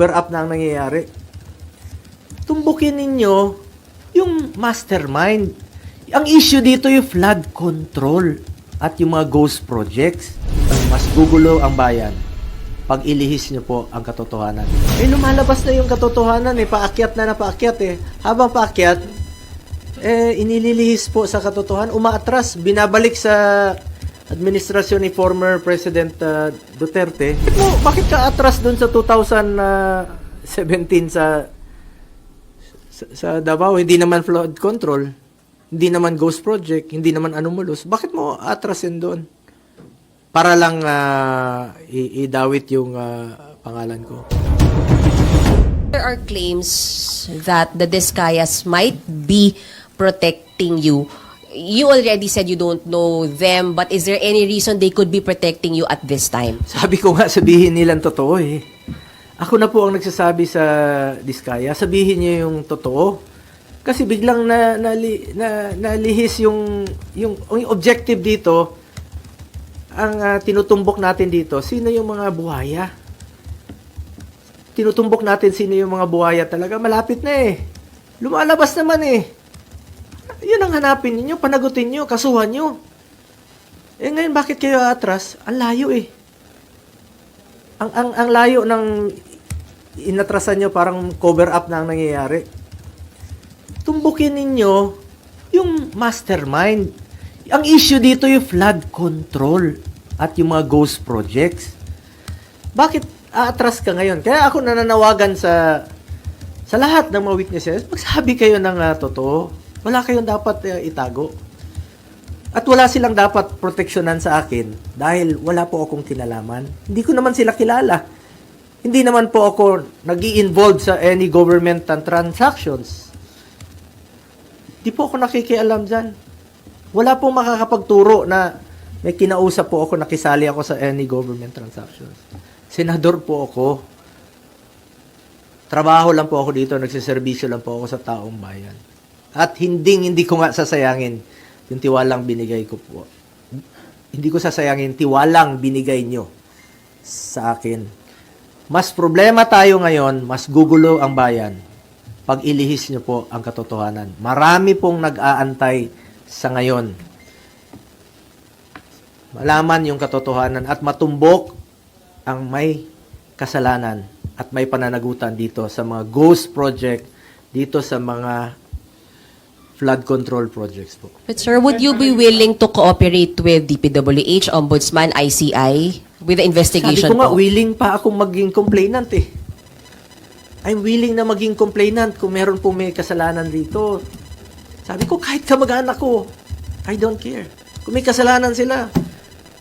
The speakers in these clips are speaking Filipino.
cover up na ang nangyayari. Tumbukin ninyo yung mastermind. Ang issue dito yung flood control at yung mga ghost projects. Mas gugulo ang bayan pag ilihis nyo po ang katotohanan. Eh, lumalabas na yung katotohanan eh. Paakyat na na paakyat eh. Habang paakyat, eh, inililihis po sa katotohanan. Umaatras, binabalik sa administrasyon ni former President uh, Duterte. Mo, bakit ka atras dun sa 2017 sa, sa, sa Davao? Hindi naman flood control. Hindi naman ghost project. Hindi naman anomalous. Bakit mo atrasin doon? Para lang i- idawit yung ah, pangalan ko. There are claims that the Discayas might be protecting you. You already said you don't know them, but is there any reason they could be protecting you at this time? Sabi ko nga, sabihin nilang totoo eh. Ako na po ang nagsasabi sa Diskaya, sabihin niyo yung totoo. Kasi biglang na, nali, na, nalihis yung, yung, yung objective dito, ang ah, tinutumbok natin dito, sino yung mga buhaya? Tinutumbok natin sino yung mga buhaya talaga, malapit na eh. Lumalabas naman eh. Yun ang hanapin ninyo, panagutin nyo, kasuhan nyo. Eh ngayon, bakit kayo atras? Ang layo eh. Ang, ang, ang layo ng inatrasan nyo, parang cover up na ang nangyayari. Tumbukin ninyo yung mastermind. Ang issue dito yung flood control at yung mga ghost projects. Bakit aatras ka ngayon? Kaya ako nananawagan sa sa lahat ng mga witnesses, magsabi kayo ng ah, totoo. Wala kayong dapat ah, itago. At wala silang dapat proteksyonan sa akin dahil wala po akong kinalaman. Hindi ko naman sila kilala. Hindi naman po ako nag involve sa any government transactions. Di po ako nakikialam dyan. Wala pong makakapagturo na may kinausap po ako, nakisali ako sa any government transactions. Senador po ako. Trabaho lang po ako dito, nagsiservisyo lang po ako sa taong bayan. At hindi hindi ko nga sasayangin yung tiwalang binigay ko po. Hindi ko sasayangin tiwalang binigay nyo sa akin. Mas problema tayo ngayon, mas gugulo ang bayan pag ilihis nyo po ang katotohanan. Marami pong nag-aantay sa ngayon. Malaman yung katotohanan at matumbok ang may kasalanan at may pananagutan dito sa mga ghost project, dito sa mga flood control projects po. But sir, would you be willing to cooperate with DPWH, Ombudsman, ICI with the Sabi investigation ko nga, po? willing pa akong maging complainant eh. I'm willing na maging complainant kung meron po may kasalanan dito. Sabi ko, kahit kamag-anak ko, I don't care. Kung may kasalanan sila,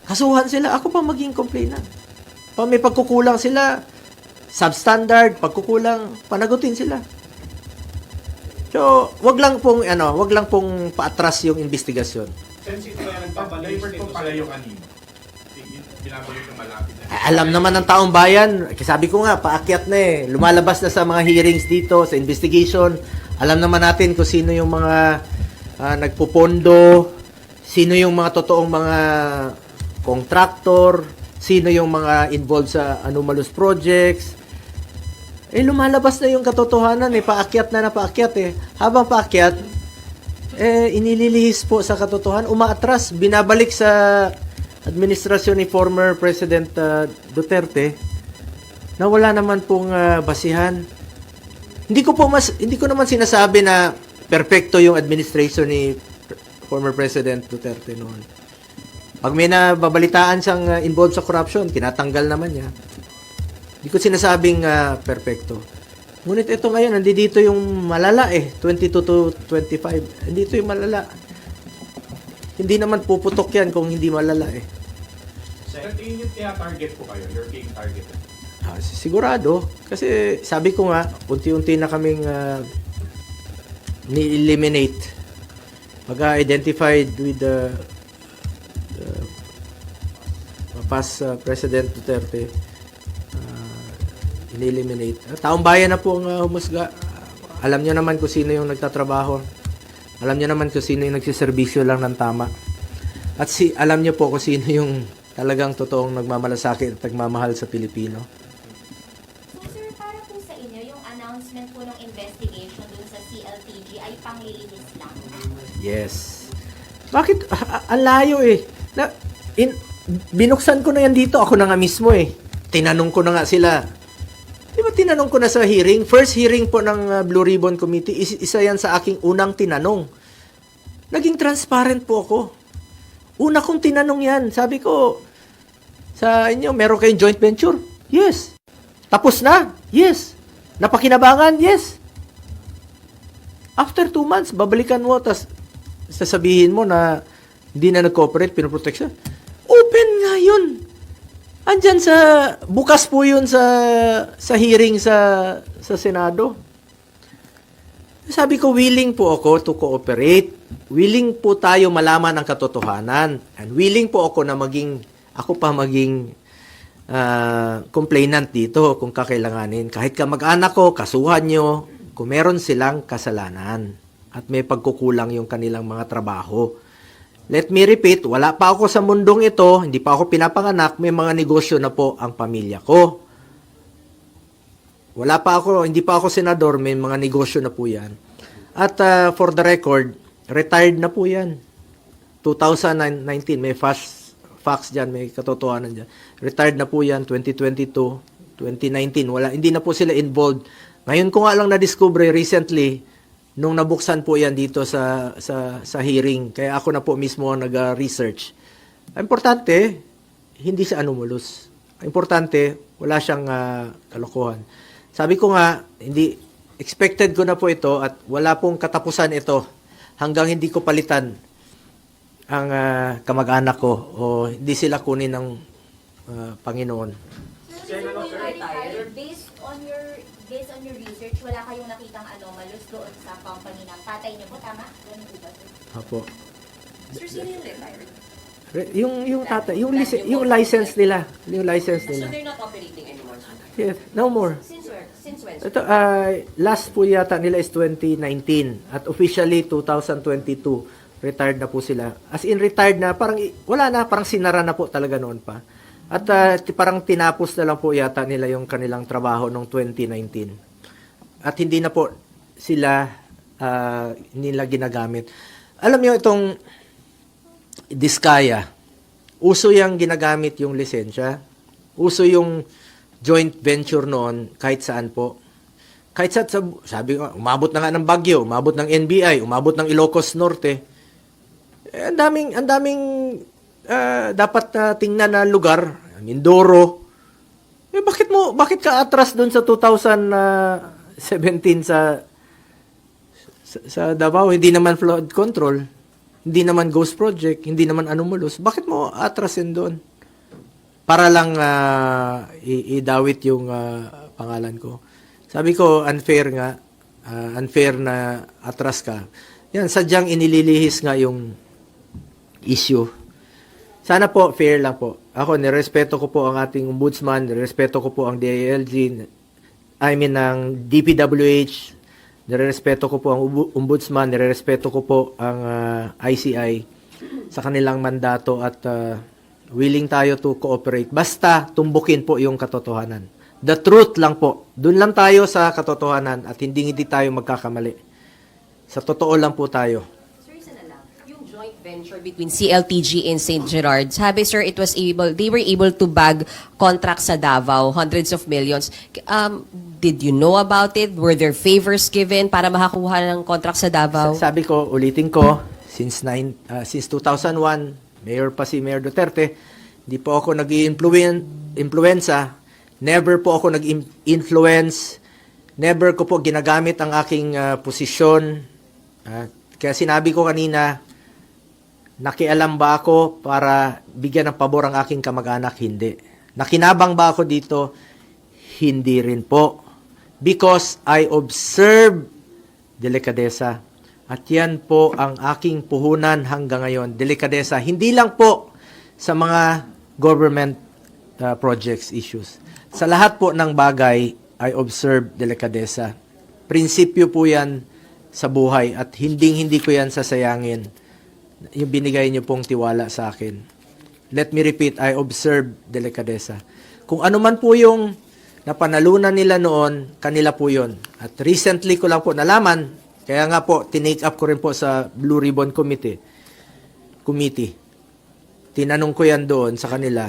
kasuhan sila, ako pa maging complainant. Pag may pagkukulang sila, substandard, pagkukulang, panagutin sila. So, wag lang pong ano, wag lang pong paatras yung investigasyon. Since ito kaya nagpapalipert po pala yung kanino. Binabalik ng malapit na. Ah, Alam naman ng taong bayan, kasi sabi ko nga, paakyat na eh. Lumalabas na sa mga hearings dito, sa investigation. Alam naman natin kung sino yung mga ah, nagpupondo, sino yung mga totoong mga contractor, sino yung mga involved sa anomalous projects. Eh, lumalabas na yung katotohanan eh. Paakyat na na paakyat eh. Habang paakyat, eh, inililihis po sa katotohanan. Umaatras, binabalik sa administrasyon ni former President uh, Duterte na wala naman pong uh, basihan. Hindi ko po mas hindi ko naman sinasabi na perpekto yung administration ni former President Duterte noon. Pag may nababalitaan siyang uh, involved sa corruption, tinatanggal naman niya. Hindi ko sinasabing uh, perpekto. Ngunit ito ngayon, nandito yung malala eh, 22 to 25. Nandito yung malala. Hindi naman puputok yan kung hindi malala eh. Sa tingin yung target po kayo, you're being targeted. Ah, sigurado. Kasi sabi ko nga, unti-unti na kaming ah, ni-eliminate. Pag-identified with the uh, past ah, President Duterte, uh, in-eliminate. Ah, taong bayan na po ang ah, humusga. Alam nyo naman kung sino yung nagtatrabaho. Alam nyo naman kung sino yung nagsiservisyo lang ng tama. At si alam nyo po kung sino yung talagang totoong nagmamalasakit at nagmamahal sa Pilipino. So, sir, para po sa inyo yung announcement po ng investigation dun sa CLTG ay panglilinis lang? Yes. Bakit? Ah, ah, Ang layo eh. Na, in, binuksan ko na yan dito. Ako na nga mismo eh. Tinanong ko na nga sila. Tinanong ko na sa hearing? First hearing po ng uh, Blue Ribbon Committee, is, isa yan sa aking unang tinanong. Naging transparent po ako. Una kong tinanong yan. Sabi ko, sa inyo, meron kayong joint venture? Yes. Tapos na? Yes. Napakinabangan? Yes. After two months, babalikan mo, tas sasabihin mo na hindi na nag-cooperate, pinoprotect siya. Open nga yun. Andyan sa, bukas po yun sa, sa hearing sa, sa Senado. Sabi ko, willing po ako to cooperate. Willing po tayo malaman ang katotohanan. And willing po ako na maging, ako pa maging ah, complainant dito kung kakailanganin. Kahit ka mag-anak ko, kasuhan nyo kung meron silang kasalanan at may pagkukulang yung kanilang mga trabaho. Let me repeat, wala pa ako sa mundong ito, hindi pa ako pinapanganak, may mga negosyo na po ang pamilya ko. Wala pa ako, hindi pa ako senador, may mga negosyo na po yan. At ah, for the record, retired na po yan. 2019, may fast, facts dyan, may katotohanan dyan. Retired na po yan, 2022, 2019, wala, hindi na po sila involved. Ngayon ko nga lang na-discover recently, nung nabuksan po yan dito sa, sa, sa hearing, kaya ako na po mismo nag-research. Importante, hindi siya anomalous. Importante, wala siyang ah, kalokohan. Sabi ko nga, hindi expected ko na po ito at wala pong katapusan ito hanggang hindi ko palitan ang ah, kamag-anak ko o hindi sila kunin ng ah, Panginoon. Tatay niyo po, tama? Ganun po ba, sir? Apo. Sir, sino yung retired? Re- Yung yung tata, yung lic- yung license nila, yung license So nila. they're not operating anymore? Yes, no more. Since where? Since when? Ito, ah, last po yata nila is 2019 at officially 2022 retired na po sila. As in retired na, parang i- wala na, parang sinara na po talaga noon pa. At ah, ti- parang tinapos na lang po yata nila yung kanilang trabaho noong 2019. At hindi na po sila ah, hindi nila ginagamit. Alam niyo itong Diskaya, uso yung ginagamit yung lisensya. Uso yung joint venture noon kahit saan po. Kahit sa, sa sabi ko, umabot na nga ng Bagyo, umabot ng NBI, umabot ng Ilocos Norte. Eh, ang daming, ang daming ah, dapat na tingnan na lugar, Mindoro. Eh, bakit mo, bakit ka atras doon sa 2017 sa, sa, sa Davao? Hindi naman flood control, hindi naman ghost project, hindi naman anomalous. Bakit mo atrasin doon? Para lang i- idawit yung ah, pangalan ko. Sabi ko, unfair nga. ah, unfair na atras ka. Yan, sadyang inililihis nga yung issue. Sana po, fair lang po. Ako, nirespeto ko po ang ating ombudsman, nirespeto ko po ang DILG, I mean, ang DPWH, nirespeto ko po ang ombudsman, nirespeto ko po ang ah, ICI sa kanilang mandato at ah, willing tayo to cooperate. Basta tumbukin po yung katotohanan. The truth lang po. Doon lang tayo sa katotohanan at hindi hindi tayo magkakamali. Sa totoo lang po tayo. Sir, isa na lang. Yung joint venture between CLTG and St. Gerard, sabi sir, it was able, they were able to bag contracts sa Davao, hundreds of millions. Um, did you know about it? Were there favors given para makakuha ng contract sa Davao? Sa- Sabi ko, ulitin ko, since nine, ah, since 2001, mayor pa si Mayor Duterte, hindi po ako nag-influenza, never po ako nag-influence, never ko po ginagamit ang aking ah, posisyon. Ah, kaya sinabi ko kanina, nakialam ba ako para bigyan ng pabor ang aking kamag-anak? Hindi. Nakinabang ba ako dito? Hindi rin po. Because I observe delikadesa. At yan po ang aking puhunan hanggang ngayon. Delikadesa. Hindi lang po sa mga government uh, projects issues. Sa lahat po ng bagay, I observe delikadesa. Prinsipyo po yan sa buhay at hindi hindi ko yan sasayangin yung binigay niyo pong tiwala sa akin. Let me repeat, I observe delikadesa. Kung ano man po yung na panalunan nila noon, kanila po yon. At recently ko lang po nalaman, kaya nga po, tinake up ko rin po sa Blue Ribbon Committee. Committee. Tinanong ko yan doon sa kanila.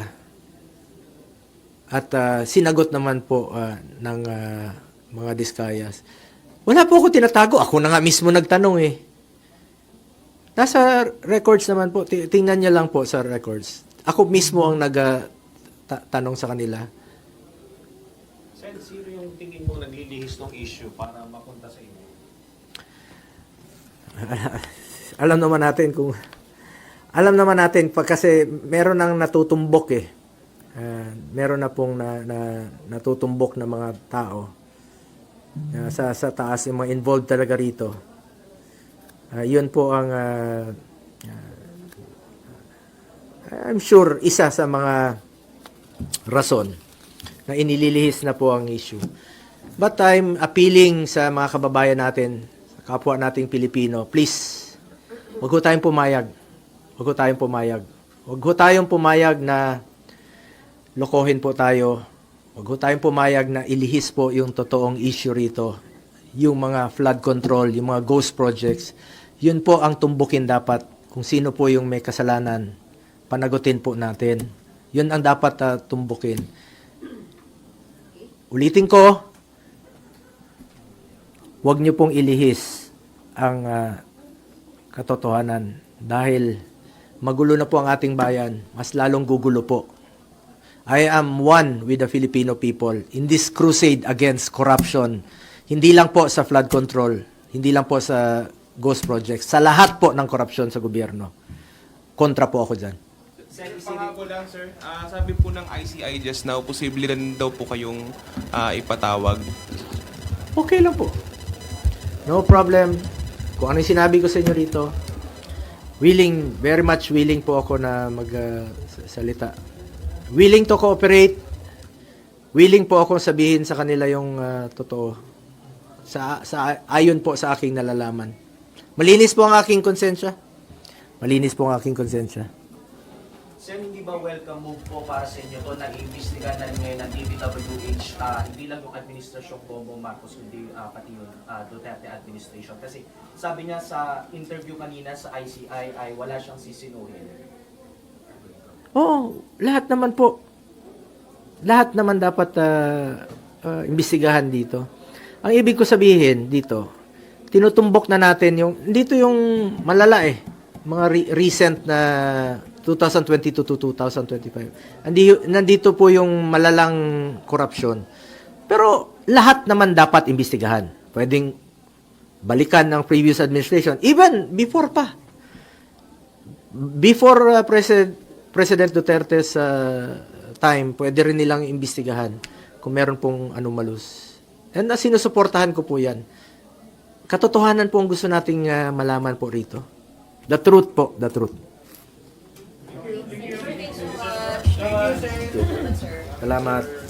At ah, sinagot naman po ah, ng ah, mga diskayas. Wala po ako tinatago. Ako na nga mismo nagtanong eh. Nasa records naman po. Ti- Tingnan niya lang po sa records. Ako mismo ang nag-tanong sa kanila. Sen, sino yung tingin mo naglilihis ng issue para mapunta sa inyo? alam naman natin kung alam naman natin pag kasi meron nang natutumbok eh. Ah, meron na pong na, na, natutumbok na mga tao Ah, sa sa taas yung mga involved talaga rito. Ah, yun po ang ah, I'm sure isa sa mga rason na inililihis na po ang issue. But I'm appealing sa mga kababayan natin, sa kapwa nating Pilipino, please, wag ho tayong pumayag. Wag ho tayong pumayag. Wag ho tayong pumayag na lokohin po tayo. Wag ho tayong pumayag na ilihis po yung totoong issue rito. Yung mga flood control, yung mga ghost projects. Yun po ang tumbukin dapat. Kung sino po yung may kasalanan, panagutin po natin. Yun ang dapat ah, tumbukin. Ulitin ko, huwag niyo pong ilihis ang ah, katotohanan dahil magulo na po ang ating bayan, mas lalong gugulo po. I am one with the Filipino people in this crusade against corruption. Hindi lang po sa flood control, hindi lang po sa ghost projects, sa lahat po ng korupsyon sa gobyerno. Kontra po ako dyan. Sir, pangako lang sir, Ah, sabi po ng ICI just now, posible rin daw po kayong ah, ipatawag. Okay lang po. No problem. Kung ano yung sinabi ko sa inyo rito, willing, very much willing po ako na magsalita. willing to cooperate. Willing po akong sabihin sa kanila yung ah, totoo. Sa, sa, ayon po sa aking nalalaman. Malinis po ang aking konsensya. Malinis po ang aking konsensya. Sen, hindi ba welcome move po para sa inyo to na iimbestigahan na ngayon ng DPWH, ah, hindi lang yung administrasyon Bongbong Marcos, kundi ah, pati yung ah, Duterte administration. Kasi sabi niya sa interview kanina sa ICI ay wala siyang sisinuhin. Oo, lahat naman po. Lahat naman dapat ah, ah, imbestigahan dito. Ang ibig ko sabihin dito, tinutumbok na natin yung dito yung malala eh. Mga re- recent na 2022 to 2025. Andi, nandito po yung malalang korupsyon. Pero lahat naman dapat imbestigahan. Pwedeng balikan ng previous administration. Even before pa before uh, President President Duterte's uh, time, pwede rin nilang imbestigahan kung meron pong anomalous. And uh, sinusuportahan ko po yan. Katotohanan po ang gusto nating uh, malaman po rito. The truth po, the truth. Salamat.